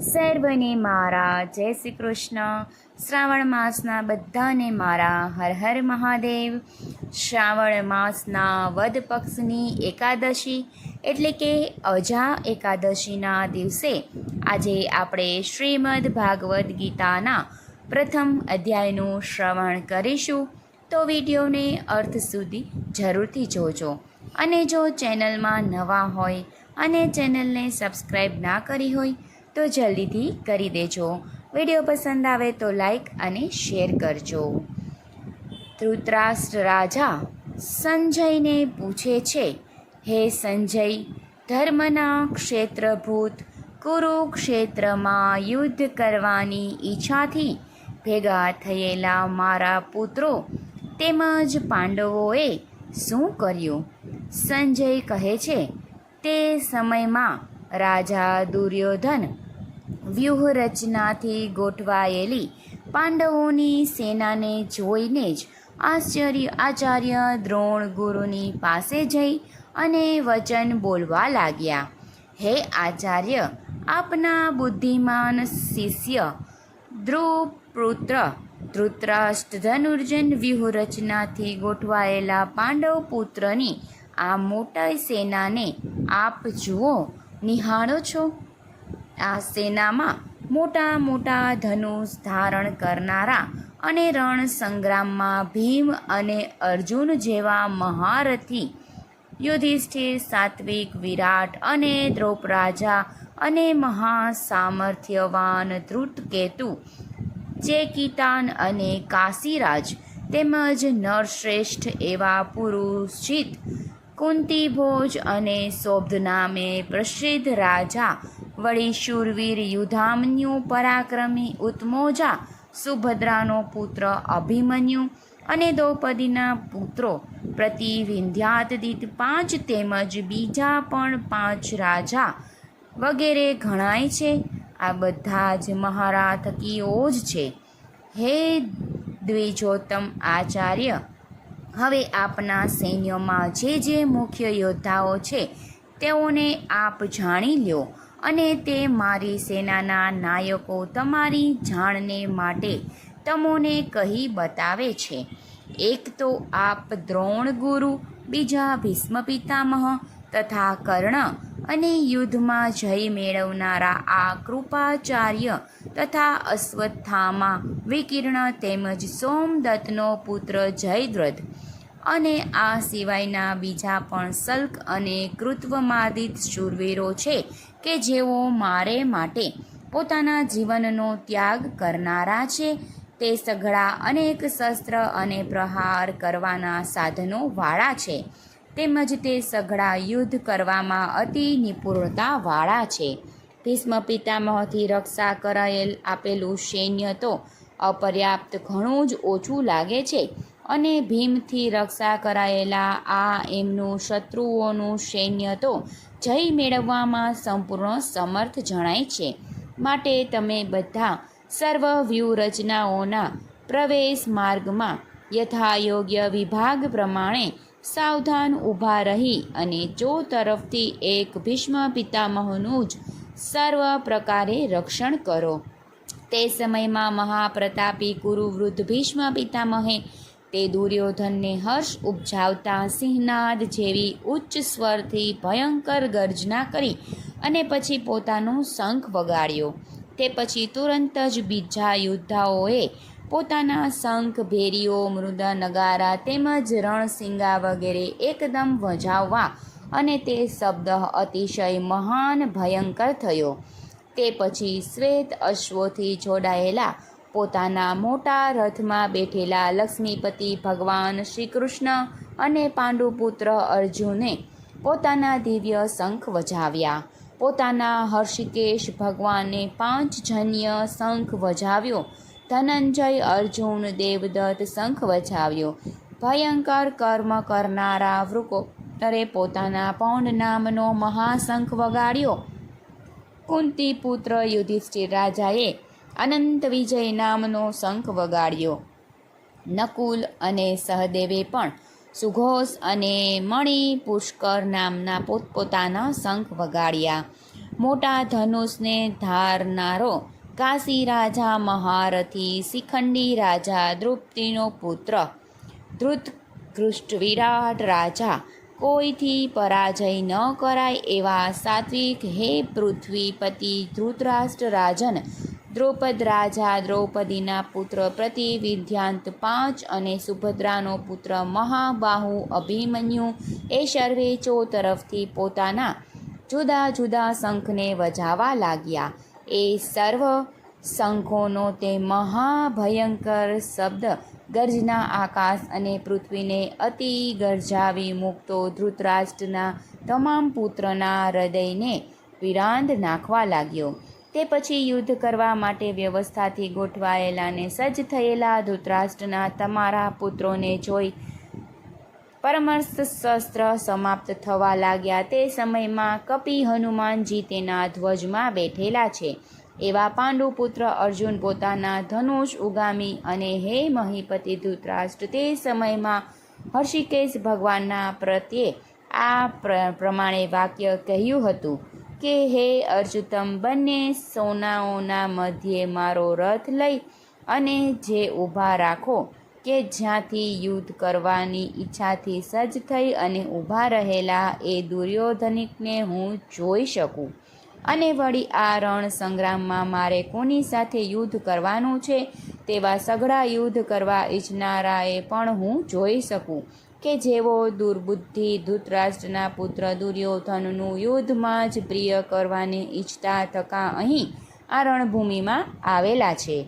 સર્વને મારા, જય શ્રી કૃષ્ણ. શ્રાવણ માસના બધાને મારા, હર હર મહાદેવ. શ્રાવણ માસના વદ પક્ષની એકાદશી, એટલે કે અજા એકાદશીના દિવસે આજે આપણે શ્રીમદ ભાગવદ્ ગીતાના પ્રથમ અધ્યાયનું શ્રવણ કરીશું. તો વિડીયોને અર્થ સુધી જરૂરથી જોજો. અને જો ચેનલમાં નવા હોય અને ચેનલને સબસ્ક્રાઈબ ના કરી હોય તો જલ્દીથી કરી દેજો. વીડિયો પસંદ આવે તો લાઈક અને શેર કરજો. ધૃતરાષ્ટ્ર રાજા સંજયને પૂછે છે, હે સંજય, ધર્મના ક્ષેત્રભૂત કુરુક્ષેત્રમાં યુદ્ધ કરવાની ઈચ્છાથી ભેગા થયેલા મારા પુત્રો તેમજ પાંડવોએ શું કર્યું? સંજય કહે છે, તે સમયમાં રાજા દુર્યોધન વ્યૂહરચનાથી ગોઠવાયેલી પાંડવોની સેનાને જોઈને જ આશ્ચર્ય આચાર્ય દ્રોણ ગુરુની પાસે જઈ અને વચન બોલવા લાગ્યા. હે આચાર્ય, આપના બુદ્ધિમાન શિષ્ય ધ્રુવપુત્ર ધૃતરાષ્ટ્ર ધનુર્જન વ્યૂહરચનાથી ગોઠવાયેલા પાંડવ પુત્રની આ મોટા સેનાને આપ જુઓ, નિહાળો છો? આ સેનામાં મોટા મોટા ધનુષ ધારણ કરનારા અને રણ સંગ્રામમાં ભીમ અને અર્જુન જેવા મહારથી યુધિષ્ઠિર, સાત્વિક, વિરાટ અને દ્રૌપરાજા અને મહાસામર્થ્યવાન ધ્રુતકેતુ, ચેકિતાન અને કાશીરાજ તેમજ નરશ્રેષ્ઠ એવા પુરુષિત કુંતીભોજ અને સૌબ્ધ નામે પ્રસિદ્ધ રાજા વળી શૂરવીર યુધામન્યુ પરાક્રમી ઉત્મોજા સુભદ્રાનો પુત્ર અભિમન્યુ અને દ્રૌપદીના પુત્રો પ્રતિ વિંધ્યાતદિત પાંચ તેમજ બીજા પણ પાંચ રાજા વગેરે ગણાય છે. આ બધા જ મહારા થકીઓ જ છે. હે દ્વિજોત્તમ આચાર્ય, હવે આપના સૈન્યમાં જે જે મુખ્ય યોદ્ધાઓ છે તેઓને આપ જાણી લ્યો. અને તે મારી સેનાના નાયકો તમારી જાણને માટે તમોને કહી બતાવે છે. એક તો આપ દ્રોણ ગુરુ, બીજા ભીષ્મ પિતામહ તથા કર્ણ અને યુદ્ધમાં જય મેળવનારા આ કૃપાચાર્ય તથા અશ્વત્થામા, વિકીર્ણ તેમજ સોમદત્તનો પુત્ર જયદ્રથ અને આ સિવાયના બીજા પણ સલ્ક અને કૃત્વમાદિત શૂરવીરો છે કે જેઓ મારે માટે પોતાના જીવનનો ત્યાગ કરનારા છે, તે સઘળા અનેક શસ્ત્ર અને પ્રહાર કરવાના સાધનો વાળા છે, તેમજ તે સઘળા યુદ્ધ કરવામાં અતિ નિપુણતા વાળા છે. ભીષ્મ પિતામહથી રક્ષા કરાયેલ આપેલું સૈન્ય તો અપર્યાપ્ત ઘણું જ ઓછું લાગે છે અને ભીમથી રક્ષા કરાયેલા આ એમનું શત્રુઓનું સૈન્ય તો જય મેળવવામાં સંપૂર્ણ સમર્થ જણાય છે. માટે તમે બધા સર્વ વ્યૂહરચનાઓના પ્રવેશ માર્ગમાં યથાયોગ્ય વિભાગ પ્રમાણે સાવધાન ઊભા રહી અને ચો તરફથી એક ભીષ્મ પિતામહનું જ સર્વ પ્રકારે રક્ષણ કરો. તે સમયમાં મહાપ્રતાપી કુરુવૃદ્ધ ભીષ્મ પિતામહે તે દુર્યોધનને હર્ષ ઉપજાવતા સિંહનાદ જેવી ઉચ્ચ સ્વરથી ભયંકર ગર્જના કરી અને પછી પોતાનો શંખ વગાડ્યો. તે પછી તુરંત જ બીજા યોદ્ધાઓએ પોતાના શંખ, ભેરીઓ, મૃદ નગારા તેમજ રણસિંગા વગેરે એકદમ વજાવવા અને તે શબ્દ અતિશય મહાન, ભયંકર થયો. તે પછી શ્વેત અશ્વોથી જોડાયેલા પોતાના મોટા રથમાં બેઠેલા લક્ષ્મીપતિ ભગવાન શ્રી કૃષ્ણ અને પાંડુપુત્ર અર્જુને પોતાના દિવ્ય શંખ વજાવ્યા. પોતાના હર્ષિકેશ ભગવાને પાંચજન્ય શંખ વજાવ્યો. ધનંજય અર્જુન દેવદત્ત શંખ વજાવ્યો. ભયંકર કર્મ કરનારા વૃકોતરે પોતાના પૌંડ નામનો મહાશંખ વગાડ્યો. કુંતી પુત્ર યુધિષ્ઠિર રાજાએ અનંત વિજય નામનો શંખ વગાડ્યો. નકુલ અને સહદેવે પણ સુઘોષ અને મણિ પુષ્કર નામના પોતપોતાના શંખ વગાડ્યા. મોટા ધનુષને ધારનારો કાશી રાજા મહારથી શિખંડી રાજા દ્રુપતિનો પુત્ર. ધૃત વિરાટ રાજા કોઈથી પરાજય ન કરાય એવા સાત્વિક હે પૃથ્વીપતિ ધૃતરાષ્ટ્ર રાજન દ્રૌપદ રાજા, દ્રૌપદીના પુત્ર પ્રતિ વિદ્યાંત પાંચ અને સુભદ્રાનો પુત્ર મહાબાહુ અભિમન્યુ એ સર્વે ચો તરફથી પોતાના જુદા જુદા શંખને વજાવા લાગ્યા. એ સર્વ શંખોનો તે મહાભયંકર શબ્દ ગર્જના આકાશ અને પૃથ્વીને અતિ ગર્જાવી મૂકતો ધૃતરાષ્ટ્રના તમામ પુત્રના હૃદયને વિરાંદ નાખવા લાગ્યો. તે પછી યુદ્ધ કરવા માટે વ્યવસ્થાથી ગોઠવાયેલા ને સજ્જ થયેલા ધૃતરાષ્ટ્રના તમારા પુત્રોને જોઈ પરમર્શ શસ્ત્ર સમાપ્ત થવા લાગ્યા. તે સમયમાં કપી હનુમાનજી તેના ધ્વજમાં બેઠેલા છે. એવા પાંડુ પુત્ર અર્જુન પોતાના ધનુષ ઉગામી અને હે મહીપતિ ધૃતરાષ્ટ્ર, તે સમયમાં હર્ષિકેશ ભગવાનના પ્રત્યે આ પ્રમાણે વાક્ય કહ્યું હતું. કે હે અર્જુતમ, બંને સોનાઓના મધ્યે મારો રથ લઈ અને જે ઊભા રાખો કે જ્યાંથી યુદ્ધ કરવાની ઈચ્છાથી સજ્જ થઈ અને ઊભા રહેલા એ દુર્યોધનિકને હું જોઈ શકું. અને વળી આ રણ સંગ્રામમાં મારે કોની સાથે યુદ્ધ કરવાનું છે તેવા સઘળા યુદ્ધ કરવા ઈચ્છનારાએ પણ હું જોઈ શકું. કે જેઓ દુર્બુદ્ધિ ધૃતરાષ્ટ્રના પુત્ર દુર્યોધનનું યુદ્ધમાં જ પ્રિય કરવાની ઈચ્છતા થકા અહીં આ રણભૂમિમાં આવેલા છે.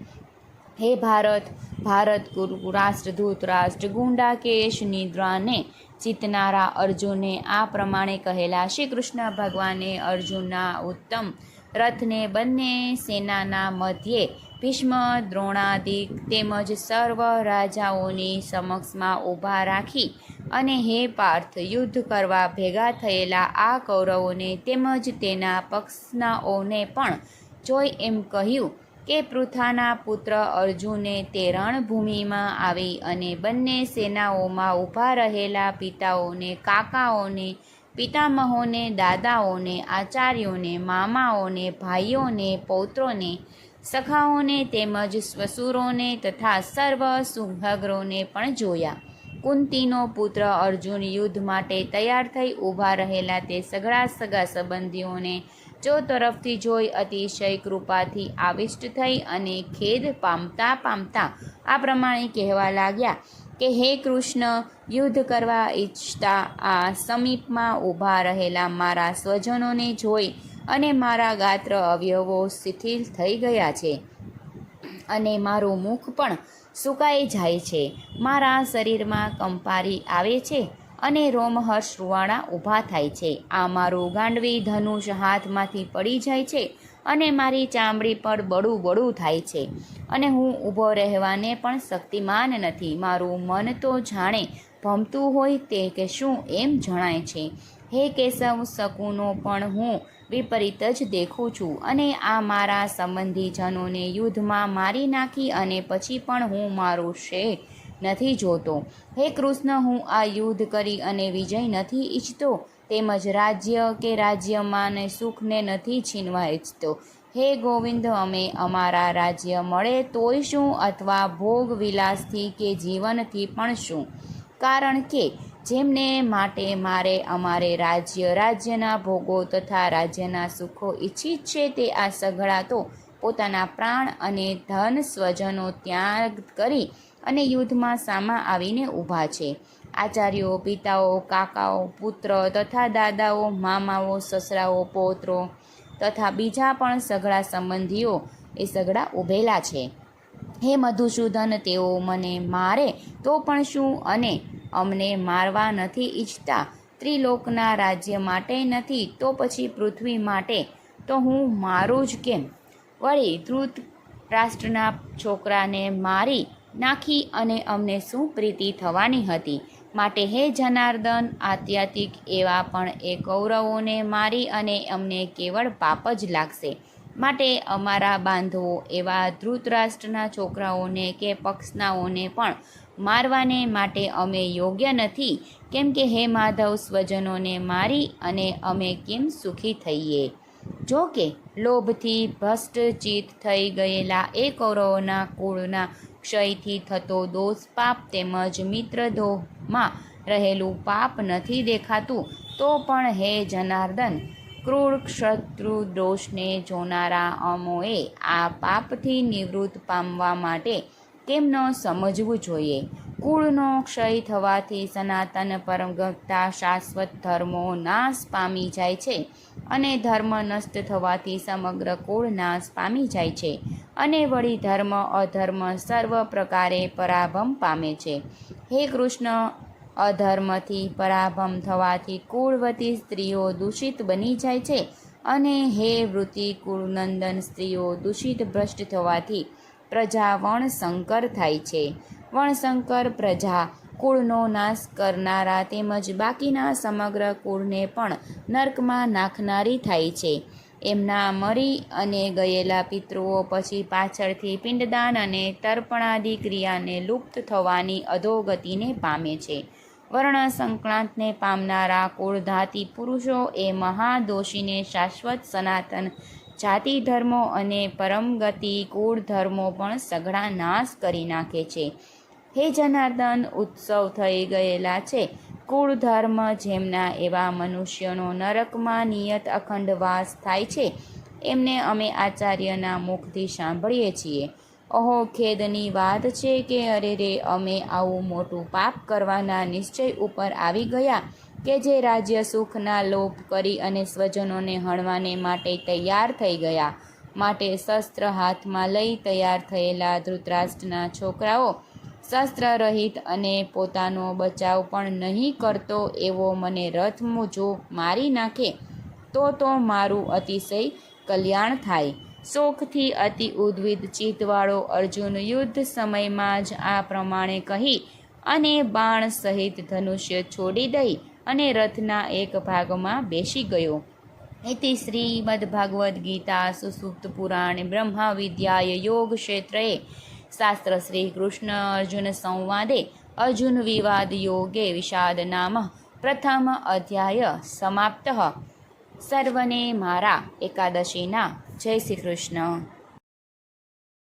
હે ભારત ભારત ગુરુ રાષ્ટ્ર ધૂત રાષ્ટ્ર ગુંડા કેશ નિદ્રાને જીતનારા અર્જુને આ પ્રમાણે કહેલા. શ્રી કૃષ્ણ ભગવાને અર્જુનના ઉત્તમ રથને બંને સેનાના મધ્યે ભીષ્મ દ્રોણાદિક તેમજ સર્વ રાજાઓની સમક્ષમાં ઊભા રાખી અને હે પાર્થ, યુદ્ધ કરવા ભેગા થયેલા આ કૌરવોને તેમજ તેના પક્ષનાઓને પણ જોઈ એમ કહ્યું કે પૃથાના પુત્ર અર્જુને તે રણભૂમિમાં આવી અને બંને સેનાઓમાં ઊભા રહેલા પિતાઓને, કાકાઓને, પિતામહોને, દાદાઓને, આચાર્યોને, મામાઓને, ભાઈઓને, પૌત્રોને સખાઓને તેમજ સ્વસુરોને તથા સર્વ સુભગ્રોને પણ જોયા. કુંતીનો પુત્ર અર્જુન યુદ્ધ માટે તૈયાર થઈ ઊભા રહેલા તે સઘળા સગા સંબંધીઓને જો તરફથી જોઈ અતિશય કૃપાથી આવિષ્ટ થઈ અને ખેદ પામતા પામતા આ પ્રમાણે કહેવા લાગ્યા કે, હે કૃષ્ણ, યુદ્ધ કરવા ઈચ્છતા આ સમીપમાં ઊભા રહેલા મારા સ્વજનોને જોઈ અને મારા ગાત્ર અવયવો શિથિલ થઈ ગયા છે. અને મારું મુખ પણ સુકાઈ જાય છે. મારા શરીરમાં કંપારી આવે છે અને રોમહર્ષ રૂવાણા ઊભા થાય છે. આ મારું ગાંડવી ધનુષ હાથમાંથી પડી જાય છે અને મારી ચામડી પર બળું બળું થાય છે. અને હું ઊભો રહેવાને પણ શક્તિમાન નથી. મારું મન તો જાણે ભમતું હોય તે કે શું એમ જણાય છે. હે કેશવ, શકુનો પણ હું વિપરીત જ દેખું છું અને આ મારા સંબંધીજનોને યુદ્ધમાં મારી નાખી અને પછી પણ હું મારો શ્રેય નથી જોતો. હે કૃષ્ણ, હું આ યુદ્ધ કરી અને વિજય નથી ઈચ્છતો, તેમજ રાજ્ય કે રાજ્યમાં ને સુખને નથી છીનવા ઈચ્છતો. હે ગોવિંદ, અમે અમારા રાજ્ય મળે તોય શું? અથવા ભોગ વિલાસથી કે જીવનથી પણ શું? કારણ કે જેમને માટે મારે અમારે રાજ્ય, રાજ્યના ભોગો તથા રાજ્યના સુખો ઈચ્છિત છે તે આ સઘળા તો પોતાના પ્રાણ અને ધન સ્વજનો ત્યાગ કરી અને યુદ્ધમાં સામા આવીને ઊભા છે. આચાર્યો, પિતાઓ, કાકાઓ, પુત્ર તથા દાદાઓ, મામાઓ, સસરાઓ, પૌત્રો તથા બીજા પણ સઘળા સંબંધીઓ એ સઘળા ઊભેલા છે. હે મધુસૂદન, તેઓ મને મારે તો પણ શું? અને અમને મારવા નથી ઈચ્છતા. ત્રિલોકના રાજ્ય માટે નથી, તો પછી પૃથ્વી માટે. તો હું મારું જ કેમ? વળી ધૃત રાષ્ટ્રના છોકરાને મારી નાખી અને અમને શું પ્રીતિ થવાની હતી? માટે હે જનાર્દન આત્યાતિક એવા પણ એ કૌરવોને મારી અને અમને કેવળ પાપ જ લાગશે. માટે અમારા બાંધવો એવા ધૃતરાષ્ટ્રના છોકરાઓને કે પક્ષનાઓને પણ મારવાને માટે અમે યોગ્ય નથી. કેમ કે હે માધવ, સ્વજનોને મારી અને અમે કેમ સુખી થઈએ? જો કે, લોભથી ભ્રષ્ટચિત થઈ ગયેલા એ કૌરવોના કુળના ક્ષયથી થતો દોષ પાપ તેમજ મિત્રદોહમાં રહેલું પાપ નથી દેખાતું, તો પણ હે જનાર્દન ક્રૂર શત્રુ દોષને જોનારા અમોએ આ પાપથી નિવૃત્ત પામવા માટે કેમ ન સમજવું જોઈએ? કુળનો ક્ષય થવાથી સનાતન પરમગતા શાશ્વત ધર્મો નાશ પામી જાય છે અને ધર્મ નષ્ટ થવાથી સમગ્ર કુળ નાશ પામી જાય છે અને વળી ધર્મ અધર્મ સર્વ પ્રકારે પરાભમ પામે છે. હે કૃષ્ણ અધર્મથી પરાભમ થવાથી કુળવતી સ્ત્રીઓ દૂષિત બની જાય છે અને હે વૃત્તિ કુળનંદન સ્ત્રીઓ દૂષિત ભ્રષ્ટ થવાથી પ્રજા વણશંકર થાય છે. વણશંકર પ્રજા કુળનો નાશ કરનારા તેમજ બાકીના સમગ્ર કુળને પણ નર્કમાં નાખનારી થાય છે. એમના મરી અને ગયેલા પિતૃઓ પછી પાછળથી પિંડદાન અને તર્પણાદિ ક્રિયાને લુપ્ત થવાની અધોગતિને પામે છે. વર્ણ સંક્રાંતને પામનારા કુળધાતી પુરુષો એ મહાદોષીને શાશ્વત સનાતન જાતિ ધર્મો અને પરમગતિ કુળ ધર્મો પણ સઘળા નાશ કરી નાખે છે. હે જનાર્દન, ઉત્સવ થઈ ગયેલા છે. કુળ ધર્મ જેમના એવા મનુષ્યનો નરકમાં નિયત અખંડ વાસ થાય છે, એમને અમે આચાર્યના મુખથી સાંભળીએ છીએ. અહો ખેદની વાત છે કે અરે રે, અમે આવું મોટું પાપ કરવાના નિશ્ચય ઉપર આવી ગયા કે જે રાજ્ય સુખના લોપ કરી અને સ્વજનોને હણવાને માટે તૈયાર થઈ ગયા. માટે શસ્ત્ર હાથમાં લઈ તૈયાર થયેલા ધૃતરાષ્ટ્રના છોકરાઓ શસ્ત્ર રહિત અને પોતાનો બચાવ પણ નહીં કરતો એવો મને રથ જો મારી નાખે, તો તો મારું અતિશય કલ્યાણ થાય. શોકથી અતિ ઉદ્વિદ ચિત્તવાળો અર્જુન યુદ્ધ સમયમાં જ આ પ્રમાણે કહી અને બાણ સહિત ધનુષ્ય છોડી દઈ અને રથના એક ભાગમાં બેસી ગયો. ઇતિ શ્રીમદ્ભાગવદ્ ગીતા સુસુપ્ત પુરાણ બ્રહ્મા વિદ્યાય યોગ ક્ષેત્રે શાસ્ત્ર શ્રી કૃષ્ણ અર્જુન સંવાદે અર્જુન વિવાદ યોગે વિષાદ નામ પ્રથમ અધ્યાય સમાપ્ત. સર્વને મારા એકાદશીના જય શ્રી કૃષ્ણ.